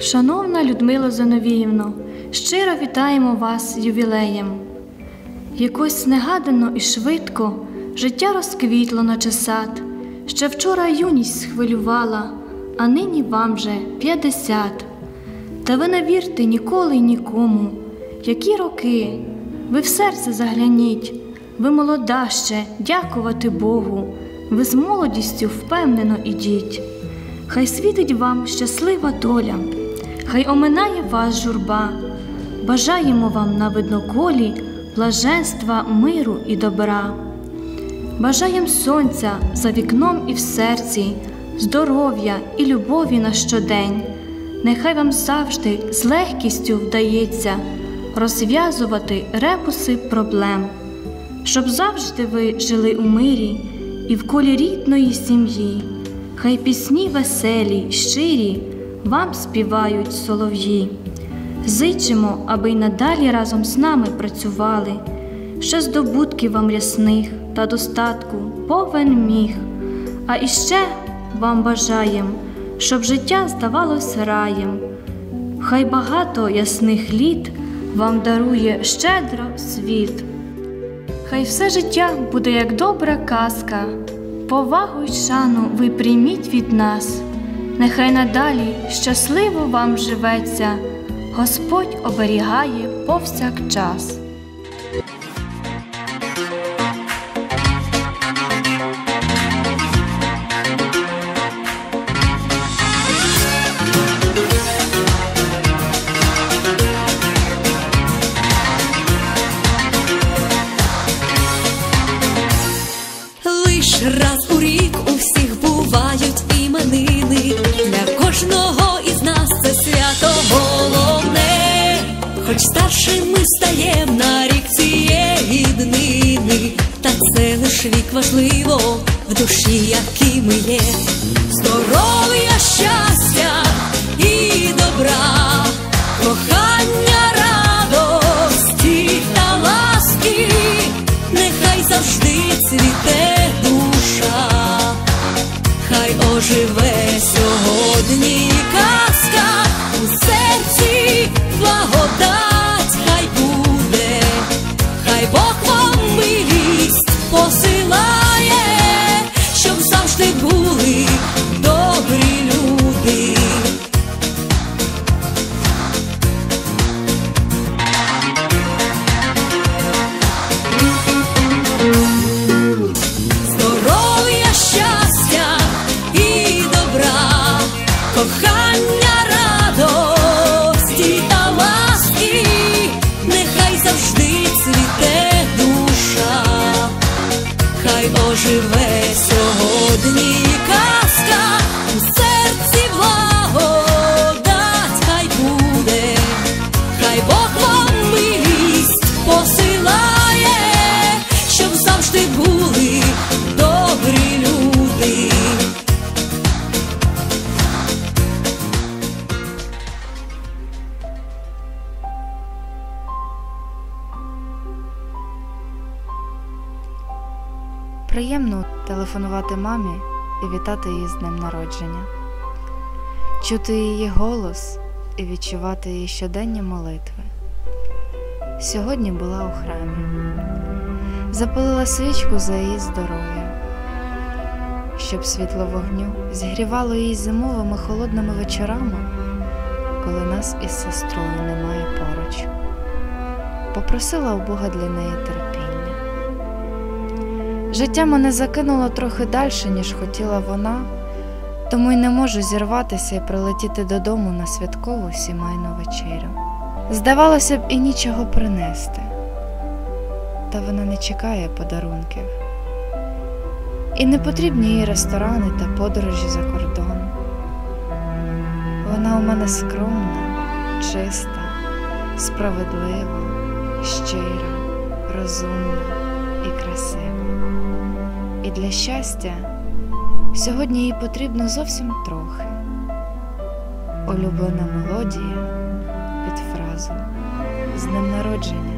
Шановна Людмила Зиновіївно, щиро вітаємо вас ювілеєм. Якось негадано і швидко життя розквітло, наче сад. Ще вчора юність схвилювала, а нині вам вже п'ятдесят. Та ви не вірте ніколи й нікому, які роки, ви в серце загляніть, ви молода ще, дякувати Богу, ви з молодістю впевнено ідіть. Хай світить вам щаслива доля, хай оминає вас журба. Бажаємо вам на видноколі блаженства, миру і добра. Бажаєм сонця за вікном і в серці, здоров'я і любові на щодень. Нехай вам завжди з легкістю вдається розв'язувати репуси проблем, щоб завжди ви жили у мирі і в колі рідної сім'ї. Хай пісні веселі, щирі вам співають солов'ї. Зичимо, аби й надалі разом з нами працювали, ще здобутків вам рясних та достатку повен міг. А іще вам бажаєм, щоб життя здавалось раєм. Хай багато ясних літ вам дарує щедро світ. Хай все життя буде як добра казка, повагу й шану ви прийміть від нас, нехай надалі щасливо вам живеться, Господь оберігає повсякчас. Хоч старшими стаєм на рік цієї днини, та це лиш вік важливо в душі, які ми є. Здоров'я, щастя і добра, кохання, радості та ласки, нехай завжди цвіте душа, хай оживе телефонувати мамі і вітати її з днем народження, чути її голос і відчувати її щоденні молитви. Сьогодні була у храмі, запалила свічку за її здоров'я, щоб світло вогню зігрівало її зимовими холодними вечорами, коли нас із сестрою немає поруч. Попросила у Бога для неї терпіння. Життя мене закинуло трохи далі, ніж хотіла вона, тому й не можу зірватися і прилетіти додому на святкову сімейну вечерю. Здавалося б, і нічого принести, та вона не чекає подарунків. І не потрібні їй ресторани та подорожі за кордон. Вона у мене скромна, чиста, справедлива, щира, розумна для щастя сьогодні їй потрібно зовсім трохи. Улюблена мелодія під фразу з днем народження,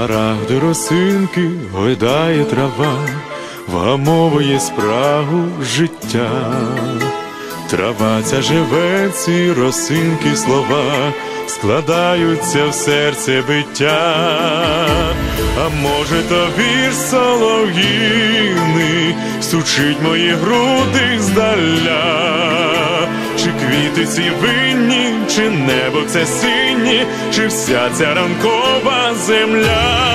Смарагди росинки гойдає трава, вгамовує спрагу життя. Трава ця живе, ці росинки слова складаються в серце биття, а може, то вір солов'їний стучить мої груди здаля, квіти ці винні, чи небо це синє, чи вся ця ранкова земля.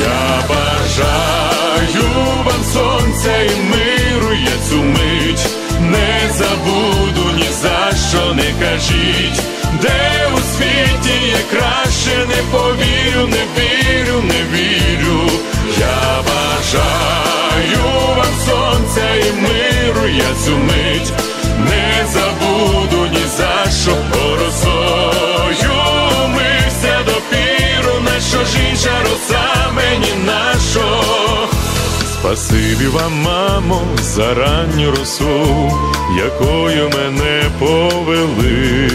Я бажаю вам сонця і миру, я цю мить не забуду ні за що не кажіть, Спасибі вам, мамо, за ранню росу, якою мене повели.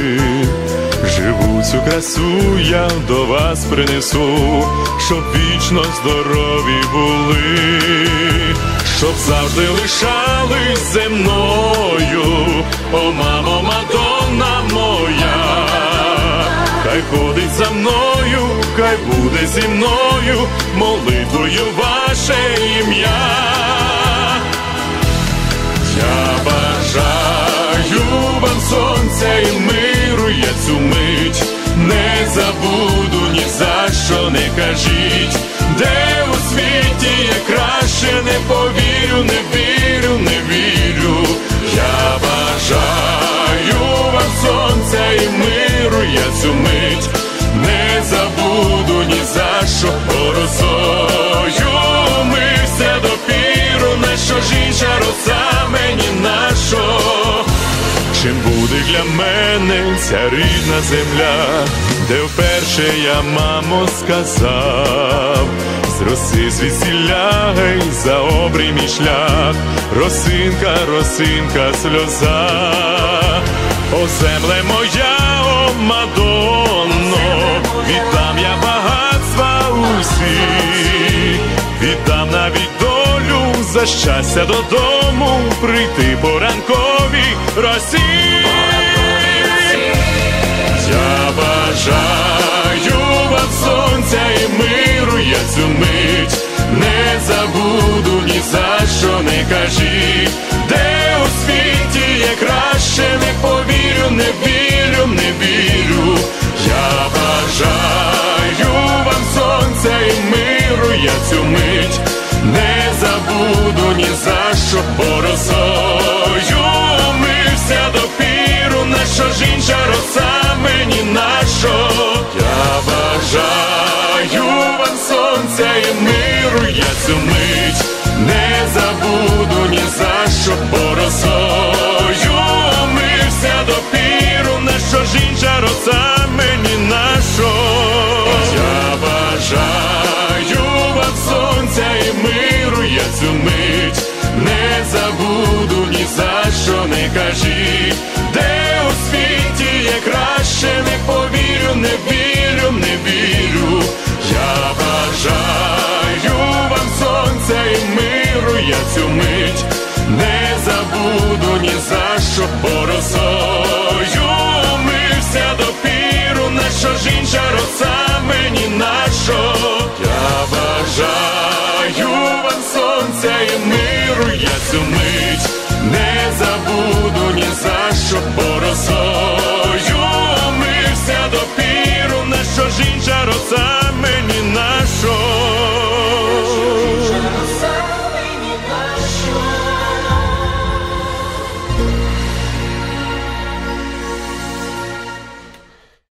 Живу цю красу я до вас принесу, щоб вічно здорові були, щоб завжди лишались зі мною, о мамо, моя, хай ходить за мною, хай буде зі мною, молитвою ваше ім'я. Я бажаю вам сонця і миру, я цю мить не забуду ні за що не кажіть, де у світі є краще, не повірю, не вірю, для мене ця рідна земля, де вперше я, мамо, сказав, з роси звісіля, гей, за обрій мій шлях, росинка, росинка, сльоза, о земле моя, о Мадонно, віддам я багатства усі, віддам навіть долю за щастя додому прийти по ранковій росі. Бажаю вам сонця і миру, я цю мить не забуду ні за що не кажи, де у світі є край? Кажи, де у світі є краще, не повірю, не вірю, не вірю. Я бажаю вам сонця і миру, я цю мить не забуду ні за що.